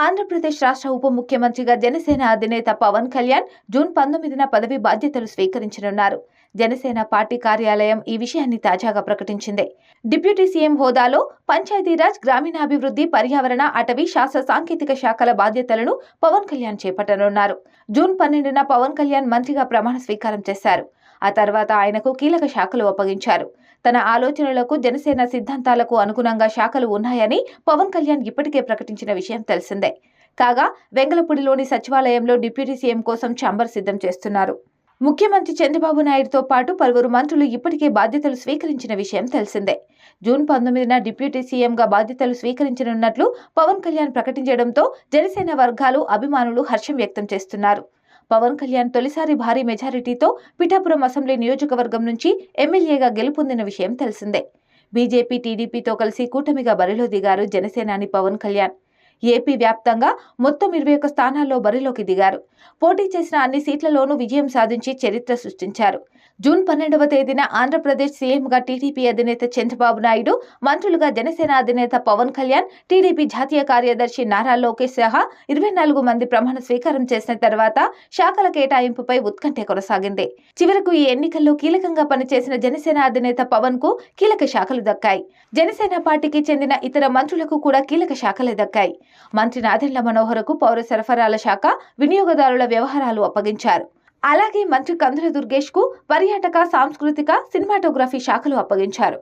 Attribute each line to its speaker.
Speaker 1: ఆంధ్రప్రదేశ్ రాష్ట్ర ఉప ముఖ్యమంత్రిగా జనసేన అధినేత పవన్ కళ్యాణ్ జూన్ పంతొమ్మిదిన పదవి బాధ్యతలు స్వీకరించనున్నారు. జనసేన పార్టీ కార్యాలయం ఈ విషయాన్ని తాజాగా ప్రకటించింది. డిప్యూటీ సీఎం హోదాలో పంచాయతీరాజ్ గ్రామీణాభివృద్ధి పర్యావరణ అటవీ శాస్త్ర సాంకేతిక శాఖల బాధ్యతలను పవన్ కళ్యాణ్ చేపట్టనున్నారు. జూన్ పన్నెండున పవన్ కళ్యాణ్ మంత్రిగా ప్రమాణ స్వీకారం చేశారు. ఆ తర్వాత ఆయనకు కీలక శాఖలు అప్పగించారు. తన ఆలోచనలకు జనసేన సిద్ధాంతాలకు అనుగుణంగా శాఖలు ఉన్నాయని పవన్ కళ్యాణ్ ఇప్పటికే ప్రకటించిన విషయం తెలిసిందే. కాగా వెంగళపూడిలోని సచివాలయంలో డిప్యూటీ సీఎం కోసం ఛాంబర్ సిద్ధం చేస్తున్నారు. ముఖ్యమంత్రి చంద్రబాబు నాయుడుతో పాటు పలువురు మంత్రులు ఇప్పటికే బాధ్యతలు స్వీకరించిన విషయం తెలిసిందే. జూన్ పంతొమ్మిదిన డిప్యూటీ సీఎంగా బాధ్యతలు స్వీకరించనున్నట్లు పవన్ కళ్యాణ్ ప్రకటించడంతో జనసేన వర్గాలు అభిమానులు హర్షం వ్యక్తం చేస్తున్నారు. పవన్ కళ్యాణ్ తొలిసారి భారీ మెజారిటీతో పిఠాపురం అసెంబ్లీ నియోజకవర్గం నుంచి ఎమ్మెల్యేగా గెలుపొందిన విషయం తెలిసిందే. బీజేపీ టీడీపీతో కలిసి కూటమిగా బరిలో దిగారు జనసేనాని పవన్ కళ్యాణ్. ఏపీ వ్యాప్తంగా మొత్తం ఇరవై ఒక్క స్థానాల్లో బరిలోకి దిగారు. పోటీ చేసిన అన్ని సీట్లలోనూ విజయం సాధించి చరిత్ర సృష్టించారు. జూన్ పన్నెండవ తేదీన ఆంధ్రప్రదేశ్ సీఎంగా టీడీపీ అధినేత చంద్రబాబు నాయుడు మంత్రులుగా జనసేన అధినేత పవన్ కళ్యాణ్ టీడీపీ జాతీయ కార్యదర్శి నారా లోకేష్ సహా ఇరవై నాలుగు మంది ప్రమాణ స్వీకారం చేసిన తర్వాత శాఖల కేటాయింపుపై ఉత్కంఠ కొనసాగింది. చివరకు ఈ ఎన్నికల్లో కీలకంగా పనిచేసిన జనసేన అధినేత పవన్కు కీలక శాఖలు దక్కాయి. జనసేన పార్టీకి చెందిన ఇతర మంత్రులకు కూడా కీలక శాఖలే దక్కాయి. మంత్రి నాదెండ్ల మనోహర్కు పౌర సరఫరాల శాఖ వినియోగదారుల వ్యవహారాలు అప్పగించారు. అలాగే మంత్రి కందుల దుర్గేష్కు పర్యాటక సాంస్కృతిక సినిమాటోగ్రఫీ శాఖలు అప్పగించారు.